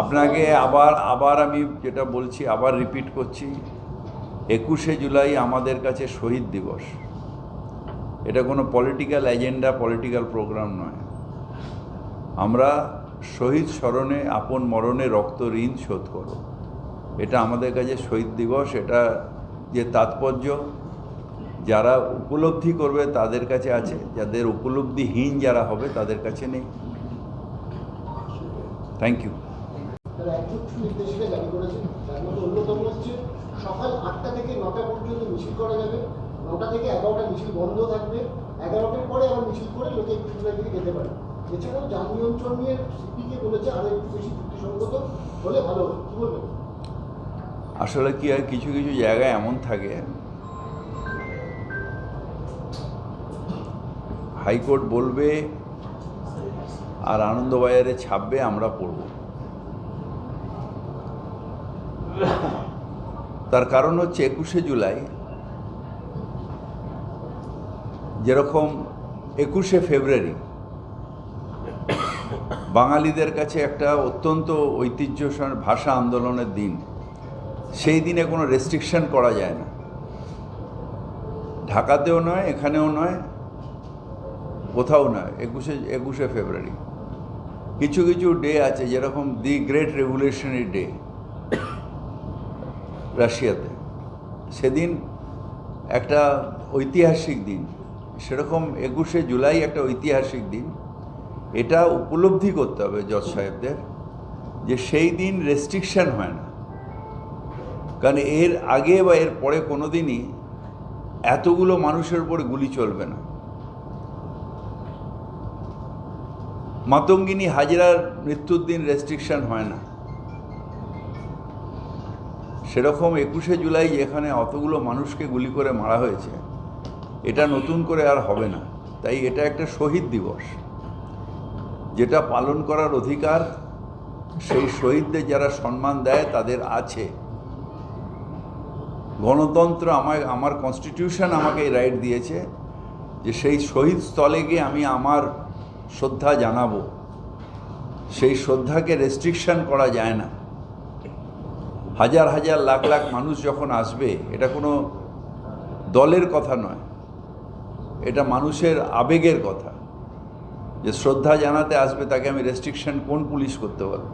আপনাকে আবার আবার আমি যেটা বলছি, আবার রিপিট করছি। একুশে জুলাই আমাদের কাছে শহীদ দিবস। এটা কোনো পলিটিক্যাল এজেন্ডা পলিটিক্যাল প্রোগ্রাম নয়। আমরা শহীদ স্মরণে আপন মরণে রক্ত, ঋণ শোধ করো। এটা আমাদের কাছে শহীদ দিবস, এটা যে তাৎপর্য, যারা উপলব্ধি করবে তাদের কাছে আছে। যাদের উপলব্ধিহীন যারা হবে তাদের কাছে নেই। থ্যাংক ইউ অন্যতম হচ্ছে সকাল আটটা থেকে নটা পর্যন্ত মিছিল করা যাবে নটা থেকে এগারোটা মিছিল বন্ধ থাকবে এগারোটার পরে আবার মিছিল করে লোকে একটু থেকে যেতে পারে এছাড়াও যান নিয়ন্ত্রণ নিয়ে সিপিকে বলেছে আরও একটু বেশি যুক্তিসঙ্গত হলে ভালো কী বলবেন আসলে কি আর কিছু কিছু জায়গায় এমন থাকে, হাইকোর্ট বলবে আর আনন্দবাজারে ছাপবে, আমরা পড়ব। তার কারণ হচ্ছে একুশে জুলাই, যেরকম একুশে ফেব্রুয়ারি, বাঙালিদের কাছে একটা অত্যন্ত ঐতিহ্য ভাষা আন্দোলনের দিন। সেই দিনে কোনো রেস্ট্রিকশন করা যায় না। ঢাকাতেও নয়, এখানেও নয়, কোথাও নয়, একুশে একুশে ফেব্রুয়ারি। কিছু কিছু ডে আছে যেরকম দি গ্রেট রেভলিউশনারি ডে রাশিয়াতে। সেদিন একটা ঐতিহাসিক দিন, সেরকম একুশে জুলাই একটা ঐতিহাসিক দিন। এটা উপলব্ধি করতে হবে জজ সাহেবদের যে সেই দিন রেস্ট্রিকশন হয় না। কারণ এর আগে বা এর পরে কোনো দিনই এতগুলো মানুষের উপরে গুলি চলবে না। মাতঙ্গিনী হাজিরার মৃত্যুর দিন রেস্ট্রিকশন হয় না। সেরকম একুশে জুলাই যেখানে অতগুলো মানুষকে গুলি করে মারা হয়েছে। এটা নতুন করে আর হবে না। তাই এটা একটা শহীদ দিবস। যেটা পালন করার অধিকার, সেই শহীদদের যারা সম্মান দেয়, তাদের আছে। গণতন্ত্র আমায়, আমার কনস্টিটিউশন আমাকে এই রাইট দিয়েছে যে সেই শহীদ স্থলে গিয়ে আমি আমার শ্রদ্ধা জানাব। সেই শ্রদ্ধাকে রেস্ট্রিকশান করা যায় না। হাজার হাজার লাখ লাখ মানুষ যখন আসবে, এটা কোনো দলের কথা নয়। এটা মানুষের আবেগের কথা। যে শ্রদ্ধা জানাতে আসবে, তাকে আমি রেস্ট্রিকশন কোন পুলিশ করতে পারবে?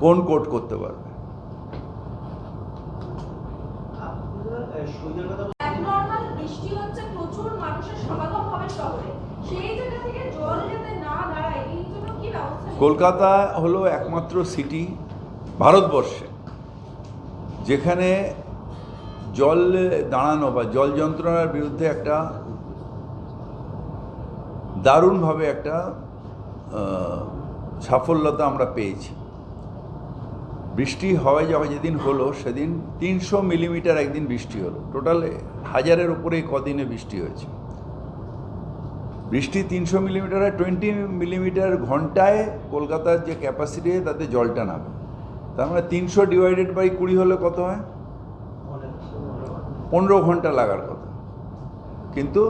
কোন কোর্ট করতে পারবে? সেই জায়গা থেকে জল যাতে না দাঁড়ায় এই জন্য কি ব্যবস্থা নিয়েছে? কলকাতা হলো একমাত্র সিটি ভারতবর্ষে, যেখানে জল দাঁড়ানো বা জল যন্ত্রণার বিরুদ্ধে একটা দারুণভাবে একটা সাফল্যতা আমরা পেয়েছি। বৃষ্টি হয় যখন যেদিন হলো, সেদিন তিনশো মিলিমিটার একদিন বৃষ্টি হলো। টোটাল হাজারের উপরে কদিনে বৃষ্টি হয়েছে। বৃষ্টি তিনশো মিলিমিটার টোয়েন্টি মিলিমিটার ঘন্টায় কলকাতার যে ক্যাপাসিটি তাতে জলটা নামে। তার মানে তিনশো ডিভাইডেড বাই কুড়ি হলে কত হয়? পনেরো ঘণ্টা লাগার কথা। কিন্তু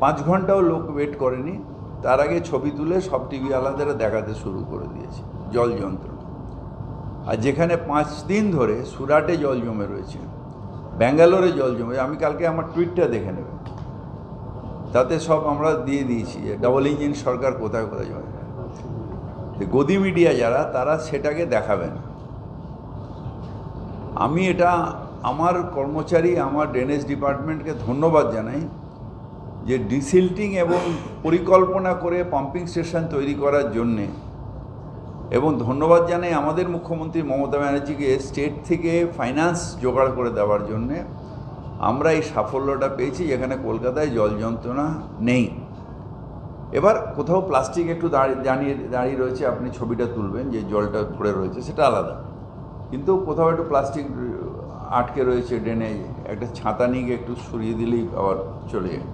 পাঁচ ঘন্টাও লোক ওয়েট করেনি। তার আগে ছবি তুলে সব টিভি আলাদারা দেখাতে শুরু করে দিয়েছে, জল যন্ত্রণা। আর যেখানে পাঁচ দিন ধরে সুরাটে জল জমে রয়েছে, ব্যাঙ্গালোরে জল জমে, আমি কালকে আমার টুইটটা দেখে নেবে। তাতে সব আমরা দিয়ে দিয়েছি যে ডবল ইঞ্জিন সরকার কোথায় কোথায় তো গদি মিডিয়া যারা, তারা সেটাকে দেখাবেন। আমি এটা আমার কর্মচারী, আমার ড্রেনেজ ডিপার্টমেন্টকে ধন্যবাদ জানাই যে ডিসিল্টিং এবং পরিকল্পনা করে পাম্পিং স্টেশন তৈরি করার জন্যে এবং ধন্যবাদ জানাই আমাদের মুখ্যমন্ত্রী মমতা ব্যানার্জিকে স্টেট থেকে ফাইন্যান্স জোগাড় করে দেওয়ার জন্যে। আমরা এই সাফল্যটা পেয়েছি যেখানে কলকাতায় জল যন্ত্রণা নেই। এবার কোথাও প্লাস্টিক একটু দাঁড়িয়ে দাঁড়িয়ে রয়েছে, আপনি ছবিটা তুলবেন, যে জলটা পড়ে রয়েছে, সেটা আলাদা। কিন্তু কোথাও একটু প্লাস্টিক আটকে রয়েছে, ড্রেনে, একটা ছাতা নিয়ে একটু সরিয়ে দিলেই আবার চলে যায়।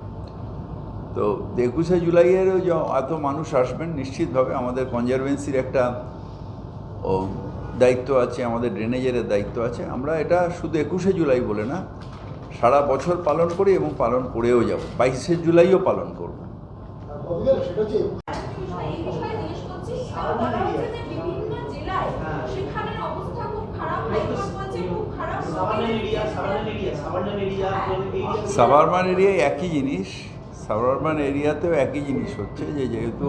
তো একুশে জুলাইয়েরও এত মানুষ আসবেন, নিশ্চিতভাবে আমাদের কনজারভেন্সির একটা দায়িত্ব আছে, আমাদের ড্রেনেজের দায়িত্ব আছে। আমরা এটা শুধু একুশে জুলাই বলে না সারা বছর পালন করি এবং পালন করেও যাব। বাইশে জুলাইও পালন করব। সাবারমান এরিয়ায় একই জিনিস। সাবারমান এরিয়াতেও একই জিনিস হচ্ছে যে, যেহেতু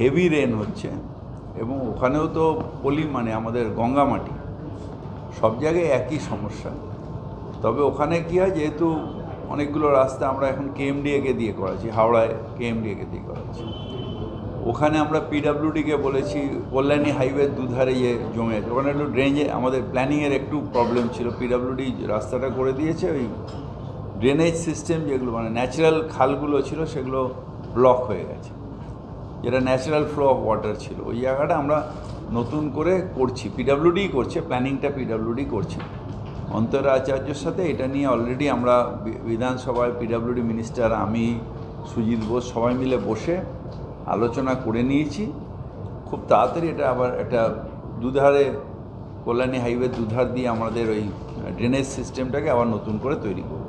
হেভি রেন হচ্ছে এবং ওখানেও তো পলি মানে আমাদের গঙ্গা মাটি। সব জায়গায় একই সমস্যা। তবে ওখানে কী হয়, যেহেতু অনেকগুলো রাস্তা আমরা এখন কেএমডিএকে দিয়ে করাচ্ছি, হাওড়ায় কেএমডিএকে দিয়ে করাচ্ছি। ওখানে আমরা পিডাব্লিউডিকে বলেছি, কল্যাণী হাইওয়ের দুধারে যে জমে আছে। ওখানে একটু ড্রেনেজে আমাদের প্ল্যানিংয়ের একটু প্রবলেম ছিল। পিডাব্লিউডি রাস্তাটা করে দিয়েছে, ওই ড্রেনেজ সিস্টেম যেগুলো মানে ন্যাচারাল খালগুলো ছিল, সেগুলো ব্লক হয়ে গেছে। যেটা ন্যাচারাল ফ্লো অফ ওয়াটার ছিল। ওই জায়গাটা আমরা নতুন করে করছি। পিডাব্লিউডি করছে প্ল্যানিংটা পিডাব্লিউডি করছে। অন্তরা আচার্যর সাথে এটা নিয়ে অলরেডি আমরা বিধানসভায় পিডাব্লিউডি মিনিস্টার আমি সুজিত বোস সবাই মিলে বসে আলোচনা করে নিয়েছি। খুব তাড়াতাড়ি এটা আবার একটা দুধারে কল্যাণী হাইওয়ে দুধার দিয়ে আমাদের ওই ড্রেনেজ সিস্টেমটাকে আবার নতুন করে তৈরি করব।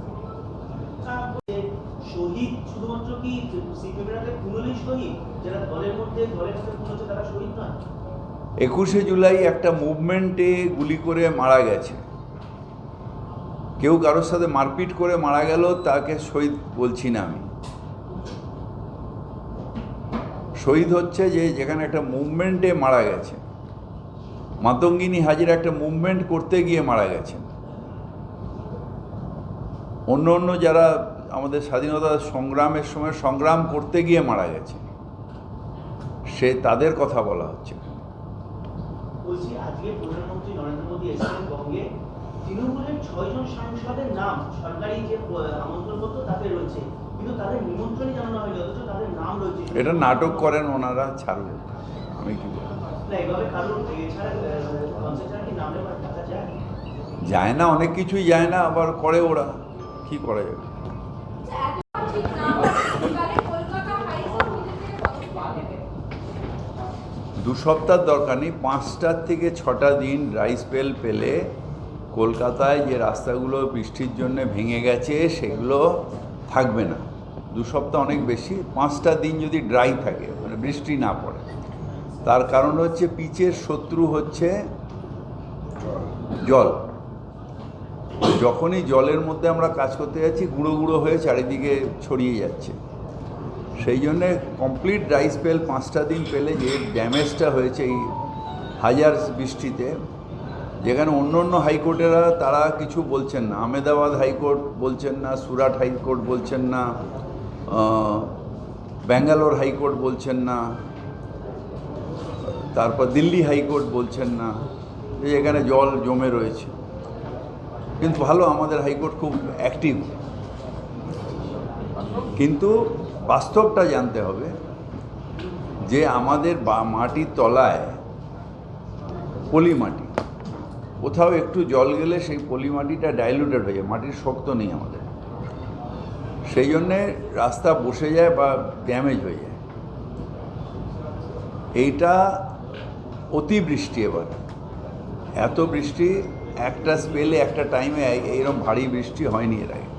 একুশে জুলাই একটা মুভমেন্টে গুলি করে মারা গেছে। কেউ কারোর সাথে মারপিট করে মারা গেল, তাকে শহীদ বলছি না আমি। শহীদ হচ্ছে যে যেখানে একটা মুভমেন্টে মারা গেছে। মাতঙ্গিনী হাজির একটা মুভমেন্ট করতে গিয়ে মারা গেছে অন্য অন্য যারা আমাদের স্বাধীনতা সংগ্রামের সময় সংগ্রাম করতে গিয়ে মারা গেছে, সে তাদের কথা বলা হচ্ছে। তৃণমূলের ছয়জন সাংসদের নাম সরকারি যে আহ, আমন্ত্রণপত্র তাতে রয়েছে কিন্তু তাদের নিমন্ত্রণই জানানো হয়নি অথচ তাদের নাম রয়েছে। এটা নাটক করেন ওনারা ছাড়ুন। আমি কি বলব? যায়? না অনেক কিছুই যায় না আবার করে ওরা। কি করা যাবে? দু সপ্তাহ দরকার নেই পাঁচটার থেকে ছটা দিন রাইস পেল পেলে কলকাতায় যে রাস্তাগুলো বৃষ্টির জন্য ভেঙে গেছে, সেগুলো থাকবে না। দু সপ্তাহ অনেক বেশি, পাঁচটা দিন যদি ড্রাই থাকে মানে বৃষ্টি না পড়ে। তার কারণ হচ্ছে পিচের শত্রু হচ্ছে জল। যখনই জলের মধ্যে আমরা কাজ করতে যাচ্ছি, গুঁড়ো গুঁড়ো হয়ে চারিদিকে ছড়িয়ে যাচ্ছে। সেই জন্যে কমপ্লিট ড্রাই স্পেল পাঁচটা দিন পেলে যে ড্যামেজটা হয়েছে এই হাজার বৃষ্টিতে যেখানে অন্য অন্য হাইকোর্টেরা তারা কিছু বলছেন না। আহমেদাবাদ হাইকোর্ট বলছেন না, সুরাট হাইকোর্ট বলছেন না ব্যাঙ্গালোর হাইকোর্ট বলছেন না, তারপর দিল্লি হাইকোর্ট বলছেন না যে এখানে জল জমে রয়েছে। কিন্তু ভালো, আমাদের হাইকোর্ট খুব অ্যাক্টিভ কিন্তু বাস্তবটা জানতে হবে যে আমাদের মাটির তলায় পলি মাটি। কোথাও একটু জল গেলে সেই পলি মাটিটা ডাইলুটেড হয়ে যায়, মাটির শক্ত নেই আমাদের। সেই জন্যে রাস্তা বসে যায় বা ড্যামেজ হয়ে যায়। এইটা অতিবৃষ্টি এবার। এত বৃষ্টি, একটা স্পেলে একটা টাইমে এইরকম ভারী বৃষ্টি হয়নি এর আগে।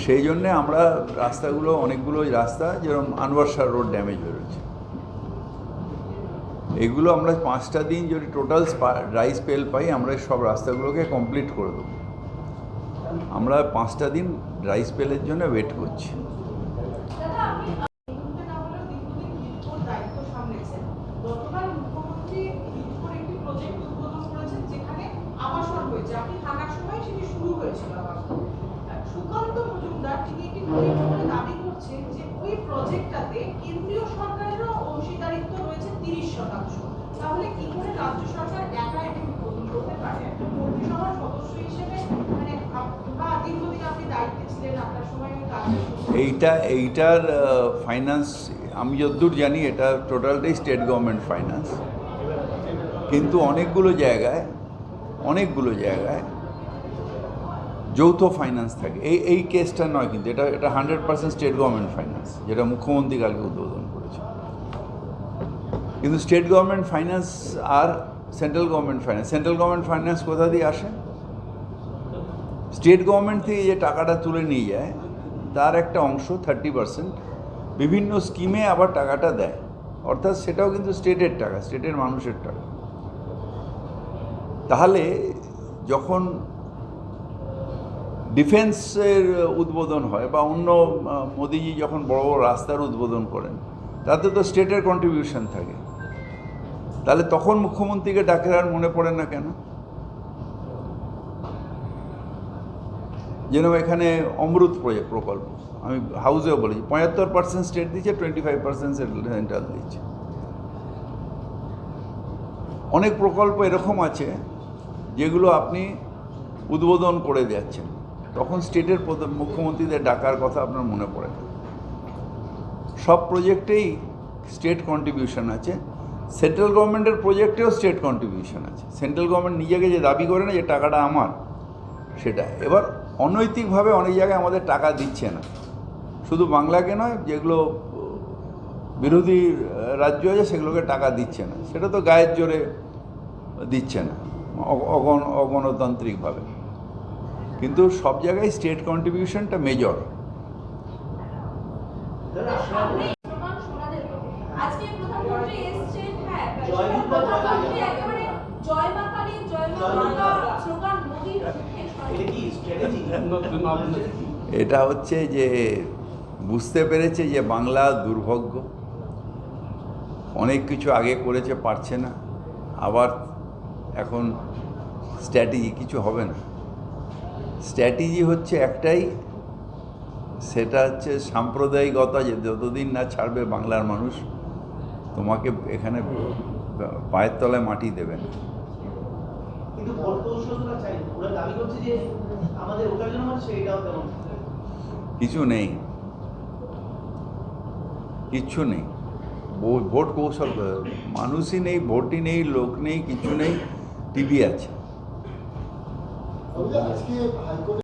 সেই জন্যে আমরা রাস্তাগুলো, অনেকগুলো রাস্তা যেরকম আনওয়ার্সার রোড ড্যামেজ বেরোচ্ছে। এগুলো আমরা পাঁচটা দিন যদি টোটাল রাইস পেল পাই, আমরা সব রাস্তাগুলোকে কমপ্লিট করে দেবো। আমরা পাঁচটা দিন রাইস পেলের জন্য ওয়েট করছি। সুকান্ত মজুমদার তিনি একটি দাবি করছেন যে ওই প্রজেক্টটাতে কেন্দ্রীয় সরকারেরও অংশীদারিত্ব রয়েছে তিরিশ শতাংশ। তাহলে কি করে রাজ্য সরকার একা এটি উদ্বোধন করতে পারে? একটা মন্ত্রিসভার সদস্য হিসেবে মানে বা দীর্ঘদিন আপনি দায়িত্বে ছিলেন, আপনার সময় কাজটা এইটা, এইটার ফাইন্যান্স আমি যতদূর জানি এটা টোটালটাই স্টেট গভর্নমেন্ট ফাইন্যান্স কিন্তু অনেকগুলো জায়গায় অনেকগুলো জায়গায় যৌথ ফাইন্যান্স থাকে। এই এই কেসটা নয় কিন্তু, এটা এটা hundred percent state government finance যেটা মুখ্যমন্ত্রী কালকে উদ্বোধন করেছে কিন্তু স্টেট গভর্নমেন্ট ফাইন্যান্স আর central government finance central government finance কোথা দিয়ে আসে? স্টেট গভর্নমেন্ট থেকে যে টাকাটা তুলে নিয়ে যায়, তার একটা অংশ থার্টি পার্সেন্ট বিভিন্ন স্কিমে আবার টাকাটা দেয়। অর্থাৎ সেটাও কিন্তু স্টেটের টাকা স্টেটের মানুষের টাকা। তাহলে যখন ডিফেন্সের উদ্বোধন হয় বা অন্য মোদিজি যখন বড় বড় রাস্তার উদ্বোধন করেন, তাতে তো স্টেটের কন্ট্রিবিউশন থাকে। তাহলে তখন মুখ্যমন্ত্রীকে ডাকে আর মনে পড়ে না কেন? যেন এখানে অমৃত প্রকল্প, আমি হাউসেও বলেছি, পঁয়াত্তর পার্সেন্ট স্টেট দিচ্ছে টোয়েন্টি ফাইভ পার্সেন্ট সেন্ট্রাল দিচ্ছে। অনেক প্রকল্প এরকম আছে যেগুলো আপনি উদ্বোধন করে যাচ্ছেন। তখন স্টেটের মুখ্যমন্ত্রীদের ডাকার কথা আপনার মনে পড়ে সব প্রজেক্টেই স্টেট কন্ট্রিবিউশন আছে। সেন্ট্রাল গভর্নমেন্টের প্রজেক্টেও স্টেট কন্ট্রিবিউশন আছে। সেন্ট্রাল গভর্নমেন্ট নিজেকে যে দাবি করে না যে টাকাটা আমার, সেটা। এবার অনৈতিকভাবে অনেক জায়গায় আমাদের টাকা দিচ্ছে না। শুধু বাংলাকে নয়, যেগুলো বিরোধী রাজ্য আছে, সেগুলোকে টাকা দিচ্ছে না। সেটা তো গায়ের জোরে দিচ্ছে না। অগ- অগণ, অগণতান্ত্রিকভাবে। কিন্তু সব জায়গায় স্টেট কন্ট্রিবিউশনটা মেজর হ্যাঁ এটা হচ্ছে যে বুঝতে পেরেছে যে বাংলা দুর্ভাগ্য। অনেক কিছু আগে করেছে পারছে না। আবার এখন স্ট্র্যাটেজি কিছু হবে না। স্ট্র্যাটেজি হচ্ছে একটাই সেটা হচ্ছে সাম্প্রদায়িকতা যে যতদিন না ছাড়বে বাংলার মানুষ তোমাকে এখানে পায়ের তলায় মাটি দেবে না। কিছু নেই। কিচ্ছু নেই। ভোট কৌশল মানুষই নেই ভোটই নেই লোক নেই কিছু নেই টিভি আছে। So we are asking a.